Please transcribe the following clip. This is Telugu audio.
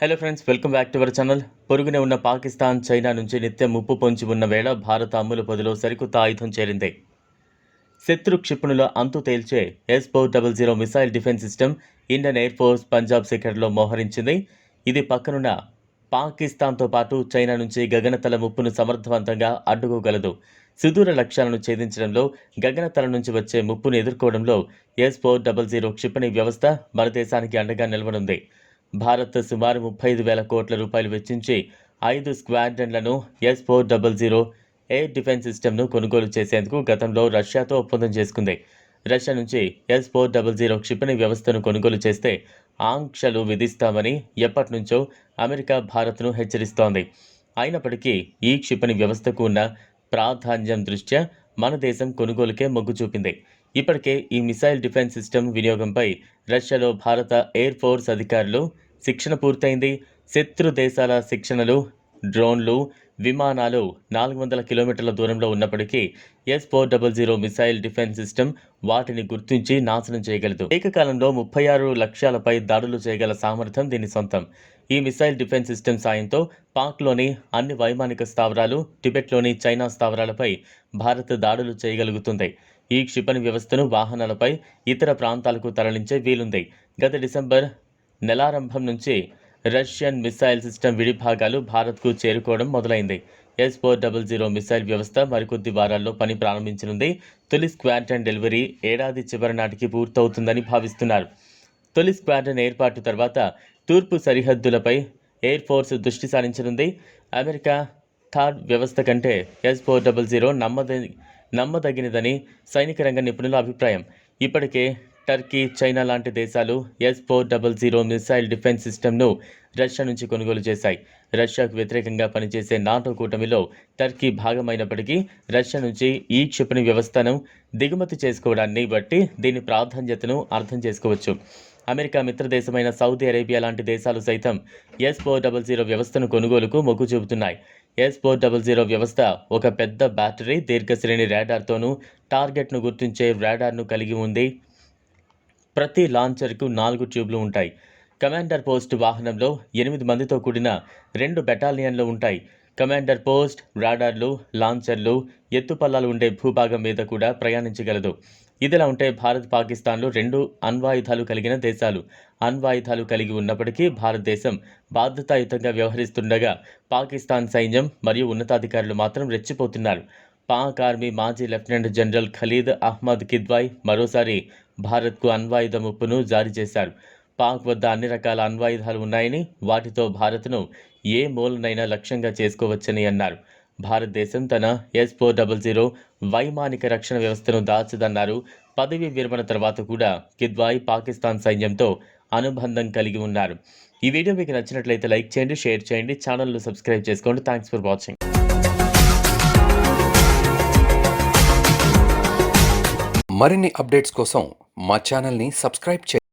Hello friends welcome back to our channel పొరుగునే ఉన్న పాకిస్తాన్ చైనా నుంచి నిత్యం ముప్పు పొంచి ఉన్న వేళ భారత అమ్ముల పొదిలో సరికొత్త ఆయుధం చేరింది. శత్రు క్షిపణుల అంతు తేల్చే S four double zero missile defence system Indian Air Force Punjab శిఖర్లో మోహరించింది. ఇది పక్కనున్న పాకిస్తాన్తో పాటు చైనా నుంచి గగనతల ముప్పును సమర్థవంతంగా అడ్డుకోగలదు. సుదూర లక్ష్యాలను ఛేదించడంలో గగనతల నుంచి వచ్చే ముప్పును ఎదుర్కోవడంలో ఎస్ ఫోర్ డబల్ జీరో క్షిపణి వ్యవస్థ మన దేశానికి అండగా నిలవనుంది. భారత్ సుమారు ముప్పై ఐదు వేల కోట్ల రూపాయలు వెచ్చించి ఐదు స్క్వాడ్రన్లను S four double zero air defence సిస్టమ్ను కొనుగోలు చేసేందుకు గతంలో రష్యాతో ఒప్పందం చేసుకుంది. రష్యా నుంచి ఎస్ ఫోర్ డబల్ జీరో క్షిపణి వ్యవస్థను కొనుగోలు చేస్తే ఆంక్షలు విధిస్తామని ఎప్పటి నుంచో అమెరికా భారత్ను హెచ్చరిస్తోంది. అయినప్పటికీ ఈ క్షిపణి వ్యవస్థకు ఉన్న ప్రాధాన్యం దృష్ట్యా మన దేశం కొనుగోలుకే మొగ్గు చూపింది. ఇప్పటికే ఈ మిసైల్ డిఫెన్స్ సిస్టమ్ వినియోగంపై రష్యాలో భారత ఎయిర్ ఫోర్స్ అధికారులు శిక్షణ పూర్తయింది. శత్రు దేశాల శిక్షణలు డ్రోన్లు విమానాలు నాలుగు వందల కిలోమీటర్ల దూరంలో ఉన్నప్పటికీ S four double zero missile defence system వాటిని గుర్తించి నాశనం చేయగలదు. ఏకకాలంలో ముప్పై ఆరు లక్ష్యాలపై దాడులు చేయగల సామర్థ్యం దీని సొంతం. ఈ మిసైల్ డిఫెన్స్ సిస్టమ్ సాయంతో పాక్లోని అన్ని వైమానిక స్థావరాలు టిబెట్లోని చైనా స్థావరాలపై భారత్ దాడులు చేయగలుగుతుంది. ఈ క్షిపణి వ్యవస్థను వాహనాలపై ఇతర ప్రాంతాలకు తరలించే వీలుంది. గత డిసెంబర్ నెలారంభం నుంచి రష్యన్ మిసైల్ సిస్టమ్ విడిభాగాలు భారత్కు చేరుకోవడం మొదలైంది. S four double zero missile వ్యవస్థ మరికొద్ది వారాల్లో పని ప్రారంభించనుంది. తొలి స్క్వాడ్రన్ డెలివరీ ఏడాది చివరి నాటికి పూర్తవుతుందని భావిస్తున్నారు. తొలి స్క్వాడ్రన్ ఏర్పాటు తర్వాత తూర్పు సరిహద్దులపై ఎయిర్ ఫోర్స్ దృష్టి సారించనుంది. అమెరికా థర్డ్ వ్యవస్థ కంటే ఎస్ ఫోర్ డబల్ జీరో నమ్మద నమ్మదగినదని సైనిక రంగ నిపుణుల అభిప్రాయం. ఇప్పటికే టర్కీ చైనా లాంటి దేశాలు S four double zero missile defence సిస్టమ్ను రష్యా నుంచి కొనుగోలు చేశాయి. రష్యాకు వ్యతిరేకంగా పనిచేసే నాటో కూటమిలో టర్కీ భాగమైనప్పటికీ రష్యా నుంచి ఈ క్షిపణి వ్యవస్థను దిగుమతి చేసుకోవడాన్ని బట్టి దీని ప్రాధాన్యతను అర్థం చేసుకోవచ్చు. అమెరికా మిత్రదేశమైన సౌదీ అరేబియా లాంటి దేశాలు సైతం ఎస్ ఫోర్ డబల్ జీరో వ్యవస్థను కొనుగోలుకు మొగ్గు చూపుతున్నాయి. ఎస్ ఫోర్ డబల్ జీరో వ్యవస్థ ఒక పెద్ద బ్యాటరీ దీర్ఘశ్రేణి రాడార్తోనూ టార్గెట్ను గుర్తించే రాడార్ను కలిగి ఉంది. ప్రతి లాంచర్కు నాలుగు ట్యూబ్లు ఉంటాయి. కమాండర్ పోస్ట్ వాహనంలో ఎనిమిది మందితో కూడిన రెండు బెటాలియన్లు ఉంటాయి. కమాండర్ పోస్ట్ రాడార్లు లాంచర్లు ఎత్తుపల్లాలు ఉండే భూభాగం మీద కూడా ప్రయాణించగలదు. ఇదిలా ఉంటే భారత్ పాకిస్తాన్లు రెండు అణ్వాయుధాలు కలిగిన దేశాలు. అణ్వాయుధాలు కలిగి ఉన్నప్పటికీ భారతదేశం బాధ్యతాయుతంగా వ్యవహరిస్తుండగా పాకిస్తాన్ సైన్యం మరియు ఉన్నతాధికారులు మాత్రం రెచ్చిపోతున్నారు. పాక్ ఆర్మీ మాజీ లెఫ్టినెంట్ జనరల్ ఖలీద్ అహ్మద్ కిద్వాయ్ మరోసారి భారత్కు అణ్వాయుధ ముప్పును జారీ చేశారు. పాక్ వద్ద అన్ని రకాల అణ్వాయుధాలు ఉన్నాయని వాటితో భారత్ను ఏ మూలనైనా లక్ష్యంగా చేసుకోవచ్చని అన్నారు. భారతదేశం తన ఎస్ ఫోర్ డబల్ జీరో వైమానిక రక్షణ వ్యవస్థను దాల్చదన్నారు. పదవీ విరమణ తర్వాత కూడా కిద్వాయ్ పాకిస్తాన్ సైన్యంతో అనుబంధం కలిగి ఉన్నారు. ఈ వీడియో మీకు నచ్చినట్లయితే లైక్ చేయండి షేర్ చేయండి ఛానల్ను సబ్స్క్రైబ్ చేసుకోండి. థ్యాంక్స్ ఫర్ వాచింగ్ మరిన్ని అప్డేట్స్ కోసం మా ఛానల్ని సబ్స్క్రైబ్ చేయండి.